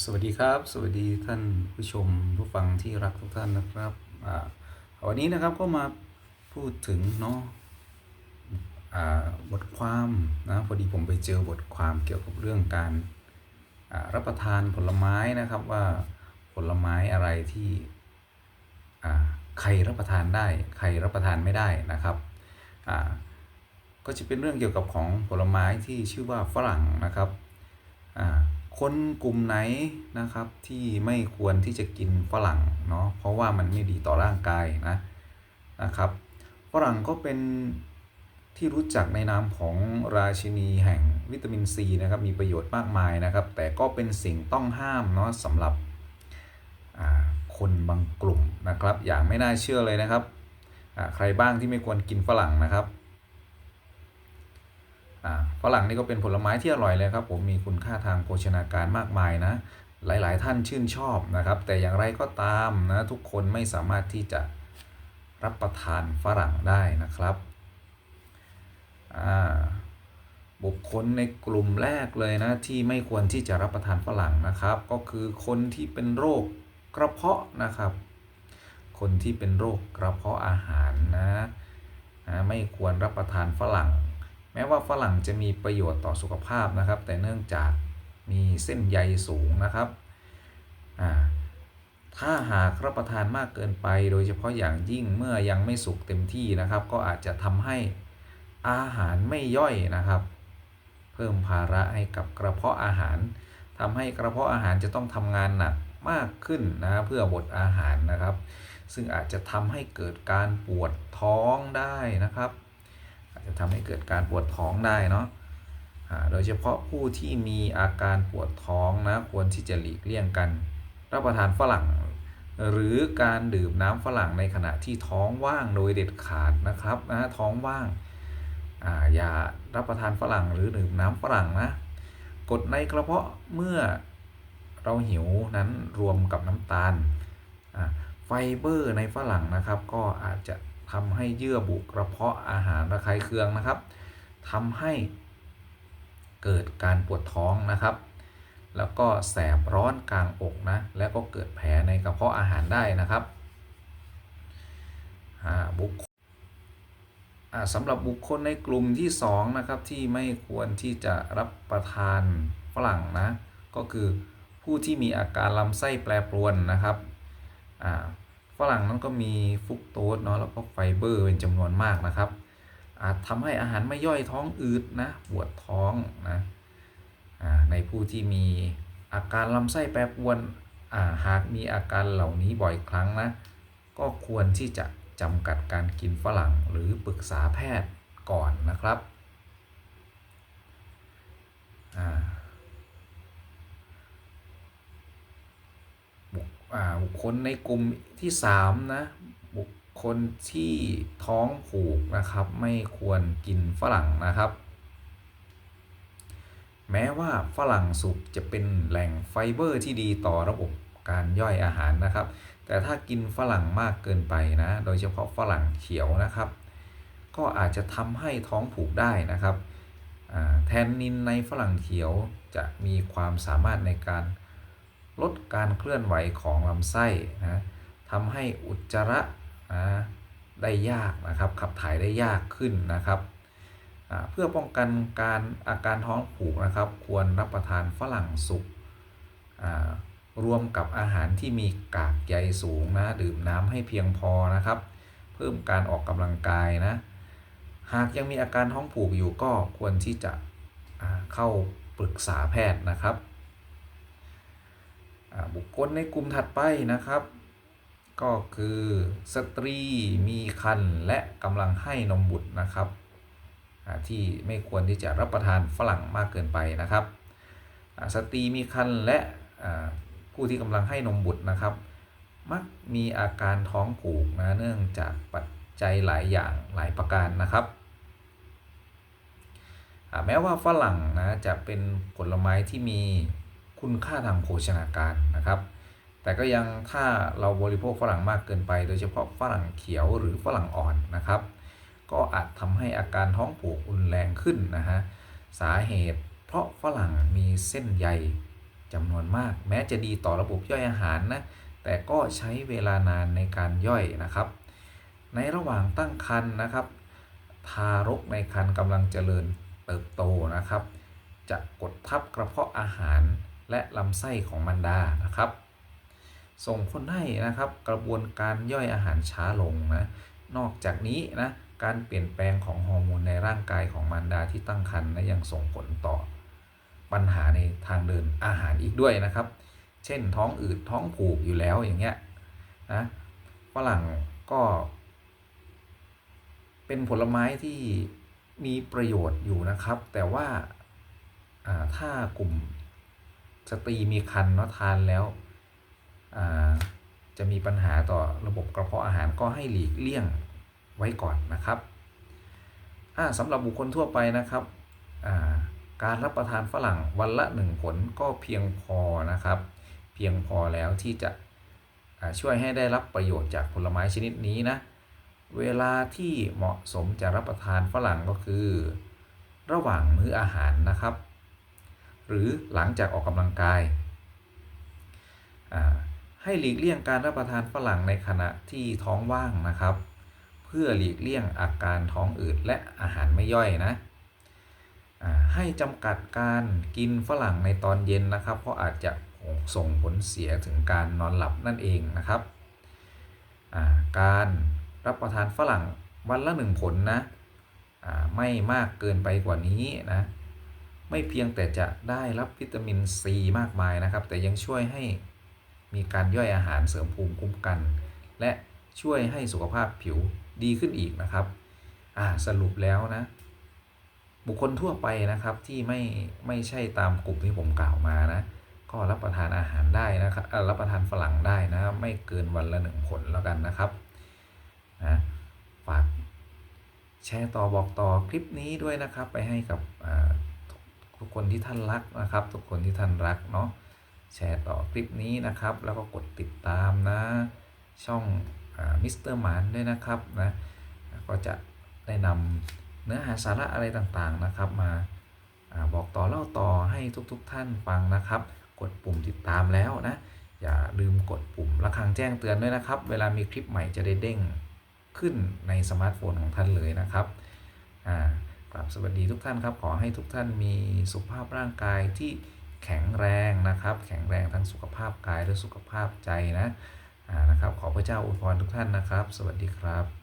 สวัสดีครับ สวัสดีท่านผู้ชมผู้ฟังที่รักทุกท่านนะครับวันนี้นะครับก็มาพูดถึงเนาะบทความนะพอดีผมไปเจอบทความเกี่ยวกับเรื่องการรับประทานผลไม้นะครับว่าผลไม้อะไรที่ใครรับประทานได้ใครรับประทานไม่ได้นะครับก็จะเป็นเรื่องเกี่ยวกับของผลไม้ที่ชื่อว่าฝรั่งนะครับ คนกลุ่มไหนนะครับที่ไม่ควรที่จะกินฝรั่งเนาะเพราะว่ามันไม่ดีต่อร่างกายนะนะครับฝรั่งก็เป็นที่รู้จักในนามของราชินีแห่งวิตามินซีนะครับมีประโยชน์มากมายนะครับ แต่ก็เป็นสิ่งต้องห้ามเนาะสำหรับคนบางกลุ่มนะครับ อย่างไม่น่าเชื่อเลยนะครับใครบ้างที่ไม่ควรกินฝรั่งนะครับ ฝรั่งนี่ก็เป็นผลไม้ที่อร่อยเลยครับผมมีคุณค่าทางโภชนาการมากมายนะหลาย ๆ ท่านชื่นชอบนะครับ แต่อย่างไรก็ตามนะทุกคนไม่สามารถที่จะรับประทานฝรั่งได้นะครับบุคคลในกลุ่มแรกเลยนะที่ไม่ควรที่จะรับประทานฝรั่งนะครับ ก็คือคนที่เป็นโรคกระเพาะนะครับ คนที่เป็นโรคกระเพาะอาหารนะนะไม่ควรรับประทานฝรั่ง แม้ว่าฝรั่งจะมีประโยชน์ต่อสุขภาพนะครับ แต่เนื่องจากมีเส้นใยสูงนะครับ ถ้าหากรับประทานมากเกินไป โดยเฉพาะอย่างยิ่งเมื่อยังไม่สุกเต็มที่นะครับ ก็อาจจะทำให้อาหารไม่ย่อยนะครับ เพิ่มภาระให้กับกระเพาะอาหารทำให้กระเพาะอาหารจะต้องทำงานหนักมากขึ้นนะเพื่อบดอาหารนะครับ ซึ่งอาจจะทำให้เกิดการปวดท้องได้นะครับ จะทำให้เกิดการปวดท้องได้เนาะโดยเฉพาะผู้ที่มีอาการปวดท้องนะควรที่จะหลีกเลี่ยงกัน รับประทานฝรั่ง หรือการดื่มน้ำฝรั่งในขณะที่ท้องว่างโดยเด็ดขาดนะครับนะท้องว่างอาอย่ารับประทานฝรั่งหรือดื่มน้ำฝรั่งนะกดในกระเพาะเมื่อเราหิวนั้นรวมกับน้ำตาลไฟเบอร์ในฝรั่งนะครับ ก็อาจจะ ทำให้เยื่อบุกระเพาะอาหารระคายเคืองนะครับทำให้เกิดการปวดท้องนะครับ แล้วก็แสบร้อนกลางอกนะ แล้วก็เกิดแผลในกระเพาะอาหารได้นะครับบุคอ่าสำหรับบุคคลในกลุ่มที่ 2 นะครับ ที่ไม่ควรที่จะรับประทานฝรั่งนะ ก็คือผู้ที่มีอาการลำไส้แปรปรวนนะครับอ่า รั่งนั้นก็มีฟรุกโตสเนาะแล้วก็ไฟเบอร์เป็นจำนวนมากนะครับ อาจทำให้อาหารไม่ย่อยท้องอืดนะปวดท้องนะในผู้ที่มีอาการลำไส้แปรปรวนาหากมีอาการเหล่านี้บ่อยครั้งนะก็ควรที่จะจำกัดการกินฝรั่งหรือปรึกษาแพทย์ก่อนนะครับอ่า บุคคลในกลุ่มที่3นะบุคคลที่ท้องผูกนะครับ ไม่ควรกินฝรั่งนะครับ แม้ว่าฝรั่งสุกจะเป็นแหล่งไฟเบอร์ที่ดีต่อระบบการย่อยอาหารนะครับ แต่ถ้ากินฝรั่งมากเกินไปนะ โดยเฉพาะฝรั่งเขียวนะครับ ก็อาจจะทำให้ท้องผูกได้นะครับแทนนินในฝรั่งเขียวจะมีความสามารถในการ ลดการเคลื่อนไหวของลำไส้นะทำให้อุจจาระนะได้ยากนะครับ ขับถ่ายได้ยากขึ้นนะครับ เพื่อป้องกันการอาการท้องผูกนะครับ ควรรับประทานฝรั่งสุกรวมกับอาหารที่มีกากใยสูงนะดื่มน้ำให้เพียงพอนะครับ เพิ่มการออกกำลังกายนะหากยังมีอาการท้องผูกอยู่ก็ควรที่จะเข้าปรึกษาแพทย์นะครับ บุคคลในกลุ่มถัดไปนะครับ ก็คือสตรีมีครรภ์และกำลังให้นมบุตรนะครับ ที่ไม่ควรที่จะรับประทานฝรั่งมากเกินไปนะครับ สตรีมีครรภ์และผู้ที่กำลังให้นมบุตรนะครับ มักมีอาการท้องผูกนะเนื่องจากปัจจัยหลายอย่างหลายประการนะครับแม้ว่าฝรั่งนะจะเป็นผลไม้ที่มี คุณค่าทางโภชนาการนะครับ แต่ก็ยังถ้าเราบริโภคฝรั่งมากเกินไป โดยเฉพาะฝรั่งเขียวหรือฝรั่งอ่อนนะครับ ก็อาจทำให้อาการท้องผูกรุนแรงขึ้นนะฮะสาเหตุ เพราะฝรั่งมีเส้นใยจำนวนมาก แม้จะดีต่อระบบย่อยอาหารนะแต่ก็ใช้เวลานานในการย่อยนะครับ ในระหว่างตั้งครรภ์นะครับ ทารกในครรภ์กำลังเจริญเติบโตนะครับ จะกดทับกระเพาะอาหาร และลำไส้ของมารดานะครับ ส่งผลให้นะครับกระบวนการย่อยอาหารช้าลงนะนอกจากนี้นะการเปลี่ยนแปลงของฮอร์โมนในร่างกายของมารดาที่ตั้งครรภ์นะยังส่งผลต่อปัญหาในทางเดินอาหารอีกด้วยนะครับ เช่นท้องอืดท้องผูกอยู่แล้วอย่างเงี้ยนะฝรั่งก็ เป็นผลไม้ที่มีประโยชน์อยู่นะครับ แต่ว่าถ้ากลุ่ม สตรีมีครรภ์เนาะทานแล้วจะมีปัญหาต่อระบบกระเพาะอาหารก็ให้หลีกเลี่ยงไว้ก่อนนะครับสำหรับบุคคลทั่วไปนะครับาการรับประทานฝรั่งวันละหนึ่งผลก็เพียงพอนะครับ เพียงพอแล้วที่จะช่วยให้ได้รับประโยชน์จากผลไม้ชนิดนี้นะเวลาที่เหมาะสมจะรับประทานฝรั่งก็คือ ระหว่างมื้ออาหารนะครับ หรือหลังจากออกกำลังกาย ให้หลีกเลี่ยงการรับประทานฝรั่งในขณะที่ท้องว่างนะครับ เพื่อหลีกเลี่ยงอาการท้องอืดและอาหารไม่ย่อยนะให้จำกัดการกินฝรั่งในตอนเย็นนะครับ เพราะอาจจะส่งผลเสียถึงการนอนหลับนั่นเองนะครับ การรับประทานฝรั่งวันละหนึ่งผลนะ ไม่มากเกินไปกว่านี้นะ ไม่เพียงแต่จะได้รับวิตามินซีมากมายนะครับ แต่ยังช่วยให้มีการย่อยอาหารเสริมภูมิคุ้มกัน และช่วยให้สุขภาพผิวดีขึ้นอีกนะครับสรุปแล้วนะ บุคคลทั่วไปนะครับที่ไม่ไม่ใช่ตามกลุ่มที่ผมกล่าวมานะก็รับประทานอาหารได้นะครับรับประทานฝรั่งได้นะไม่เกินวันละหนึ่งผลแล้วกันนะครับนะฝากแชร์ต่อบอกต่อคลิปนี้ด้วยนะครับ ไปให้กับ ทุกคนที่ท่านรักนะครับ ทุกคนที่ท่านรักเนาะแชร์ต่อคลิปนี้นะครับ แล้วก็กดติดตามนะ ช่องมิสเตอร์มานด้วยนะครับนะก็จะได้นำเนื้อหาสาระอะไรต่างๆนะครับมาอาบอกต่อเล่าต่อให้ทุกๆทท่านฟังนะครับ กดปุ่มติดตามแล้วนะ อย่าลืมกดปุ่มระฆังแจ้งเตือนด้วยนะครับ เวลามีคลิปใหม่จะได้เด้งขึ้นในสมาร์ทโฟนของท่านเลยนะครับอ่า กราบสวัสดีทุกท่านครับ ขอให้ทุกท่านมีสุขภาพร่างกายที่แข็งแรงนะครับ แข็งแรงทั้งสุขภาพกายและสุขภาพใจนะอ่านะครับ ขอพระเจ้าอวยพรทุกท่านนะครับ สวัสดีครับ